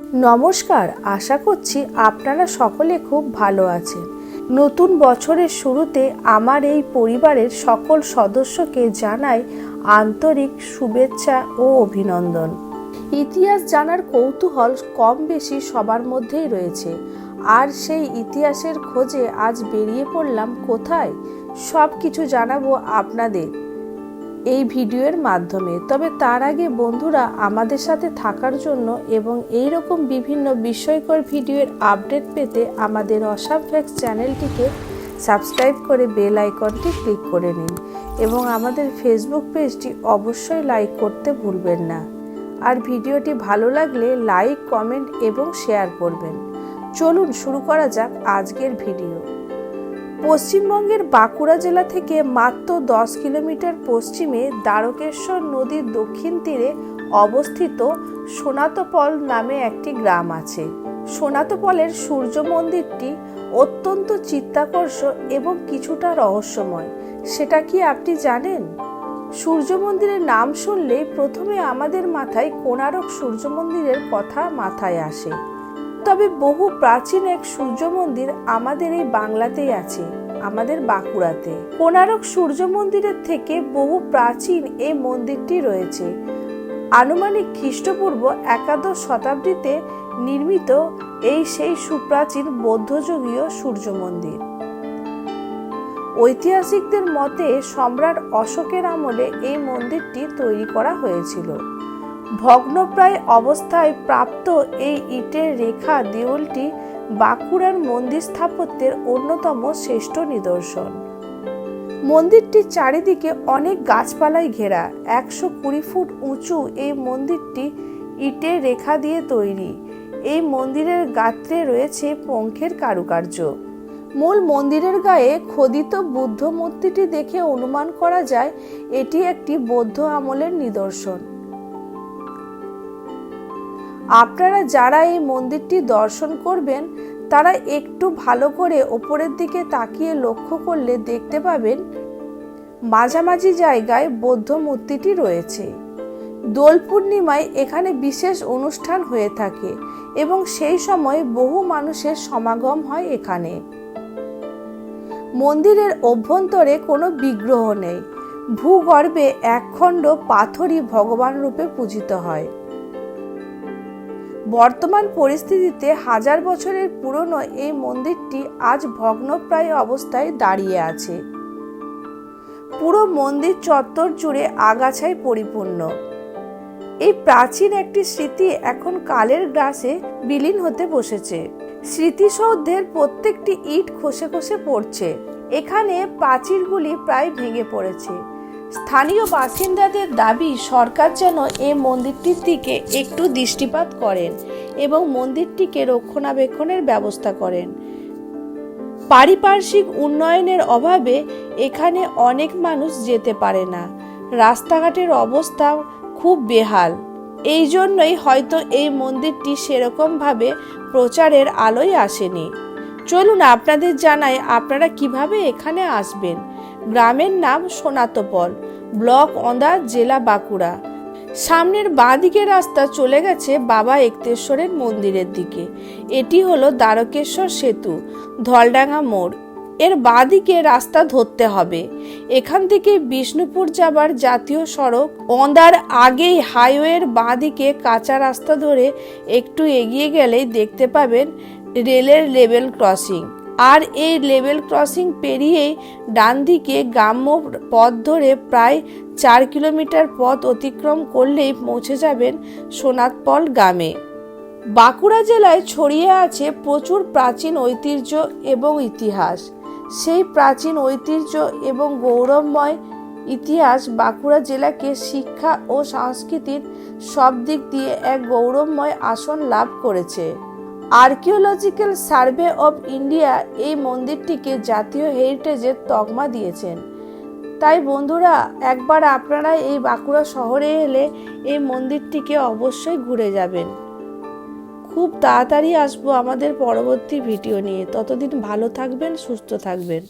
নমস্কার, আশা করছি আপনারা সকলে খুব ভালো আছেন। নতুন বছরের শুরুতে আমার এই পরিবারের সকল সদস্যকে জানাই আন্তরিক শুভেচ্ছা ও অভিনন্দন। ইতিহাস জানার কৌতূহল কম বেশি সবার মধ্যেই রয়েছে। আর সেই ইতিহাসের খোঁজে আজ বেরিয়ে পড়লাম কোথায়? সব কিছু জানাব আপনাদের। এই ভিডিওর মাধ্যমে। তবে তার আগে বন্ধুরা আমাদের সাথে থাকার জন্য এবং এই রকম বিভিন্ন বিস্ময়কর ভিডিওর আপডেট পেতে আমাদের অসাম ফ্যাক্স চ্যানেলটিকে সাবস্ক্রাইব করে বেল আইকনটি ক্লিক করে নিন এবং আমাদের ফেসবুক পেজটি অবশ্যই লাইক করতে ভুলবেন না। আর ভিডিওটি ভালো লাগলে লাইক, কমেন্ট এবং শেয়ার করবেন। চলুন শুরু করা যাক আজকের ভিডিও। পশ্চিমবঙ্গের বাঁকুড়া জেলা থেকে মাত্র দশ কিলোমিটার পশ্চিমে দ্বারকেশ্বর নদীর দক্ষিণ তীরে অবস্থিত সোনাতপল নামে একটি গ্রাম আছে। সোনাতপলের সূর্য মন্দিরটি অত্যন্ত চিত্তাকর্ষ এবং কিছুটা রহস্যময়। সেটা কি আপনি জানেন? সূর্য মন্দিরের নাম শুনলেই প্রথমে আমাদের মাথায় কোণারক সূর্য মন্দিরের কথা মাথায় আসে। তবে বহু প্রাচীন এক সূর্য মন্দির আমাদের এই বাংলাতেই আছে, আমাদের বাঁকুড়াতে। কোণারক সূর্য মন্দিরের থেকে বহু প্রাচীন এই মন্দিরটি রয়েছে। আনুমানিক খ্রিস্টপূর্ব একাদশ শতাব্দীতে নির্মিত এই সেই সুপ্রাচীন বৌদ্ধযুগীয় সূর্য মন্দির। ঐতিহাসিকদের মতে সম্রাট অশোকের আমলে এই মন্দিরটি তৈরি করা হয়েছিল। ভগ্নপ্রায় অবস্থায় প্রাপ্ত এই ইটের রেখা দেউলটি বাঁকুড়ার মন্দির স্থাপত্যের অন্যতম শ্রেষ্ঠ নিদর্শন। মন্দিরটির চারিদিকে অনেক গাছপালায় ঘেরা। একশো কুড়ি ফুট উঁচু এই মন্দিরটি ইটের রেখা দিয়ে তৈরি। এই মন্দিরের গাত্রে রয়েছে পঙ্খের কারুকার্য। মূল মন্দিরের গায়ে খোদিত বুদ্ধ মূর্তিটি দেখে অনুমান করা যায়, এটি একটি বৌদ্ধ আমলের নিদর্শন। আপনারা যারা এই মন্দিরটি দর্শন করবেন, তারা একটু ভালো করে ওপরের দিকে তাকিয়ে লক্ষ্য করলে দেখতে পাবেন মাঝামাঝি জায়গায় বৌদ্ধ মূর্তিটি রয়েছে। দোল পূর্ণিমায় এখানে বিশেষ অনুষ্ঠান হয়ে থাকে এবং সেই সময় বহু মানুষের সমাগম হয় এখানে। মন্দিরের অভ্যন্তরে কোনো বিগ্রহ নেই। ভূগর্ভে একখণ্ড পাথরই ভগবান রূপে পূজিত হয়। বর্তমান পরিস্থিতিতে হাজার বছরের পুরনো এই মন্দিরটি আজ ভগ্নপ্রায় অবস্থায় দাঁড়িয়ে আছে। পুরো মন্দির চত্বর জুড়ে আগাছায় পরিপূর্ণ। এই প্রাচীন একটি স্মৃতি এখন কালের গ্রাসে বিলীন হতে বসেছে। স্মৃতিসৌধের প্রত্যেকটি ইট খসে খসে পড়ছে। এখানে প্রাচীরগুলি প্রায় ভেঙে পড়েছে। স্থানীয় বাসিন্দাদের দাবি, সরকার যেন এই মন্দিরটির দিকে একটু দৃষ্টিপাত করেন এবং মন্দিরটিকে রক্ষণাবেক্ষণের ব্যবস্থা করেন। পারিপার্শ্বিক উন্নয়নের অভাবে এখানে অনেক মানুষ যেতে পারে না। রাস্তাঘাটের অবস্থা খুব বেহাল। এই জন্যই হয়তো এই মন্দিরটি সেরকমভাবে প্রচারের আলোয় আসেনি। চলুন আপনাদের জানাই, আপনারা কীভাবে এখানে আসবেন? গ্রামের নাম সোনাতপল, ব্লক অন্দা, জেলা বাঁকুড়া। সামনের বাঁ দিকের রাস্তা চলে গেছে বাবা একতেশ্বরের মন্দিরের দিকে। এটি হলো দ্বারকেশ্বর সেতু, ধলডাঙ্গা মোড়। এর বাঁ দিকে রাস্তা ধরতে হবে। এখান থেকে বিষ্ণুপুর যাবার জাতীয় সড়ক অন্দার আগেই হাইওয়ের বাঁ দিকে কাঁচা রাস্তা ধরে একটু এগিয়ে গেলেই দেখতে পাবেন রেলের লেভেল ক্রসিং। আর এই লেভেল ক্রসিং পেরিয়েই ডান দিকে গ্রাম্য পথ ধরে প্রায় চার কিলোমিটার পথ অতিক্রম করলেই পৌঁছে যাবেন সোনাতপল গ্রামে। বাঁকুড়া জেলায় ছড়িয়ে আছে প্রচুর প্রাচীন ঐতিহ্য এবং ইতিহাস। সেই প্রাচীন ঐতিহ্য এবং গৌরবময় ইতিহাস বাঁকুড়া জেলাকে শিক্ষা ও সংস্কৃতির সব দিক দিয়ে এক গৌরবময় আসন লাভ করেছে। আর্কিওলজিক্যাল সার্ভে অব ইন্ডিয়া এই মন্দিরটিকে জাতীয় হেরিটেজের তকমা দিয়েছেন। তাই বন্ধুরা, একবার আপনারা এই বাঁকুড়া শহরে এলে এই মন্দিরটিকে অবশ্যই ঘুরে যাবেন। খুব তাড়াতাড়ি আসব আমাদের পরবর্তী ভিডিও নিয়ে। ততদিন ভালো থাকবেন, সুস্থ থাকবেন।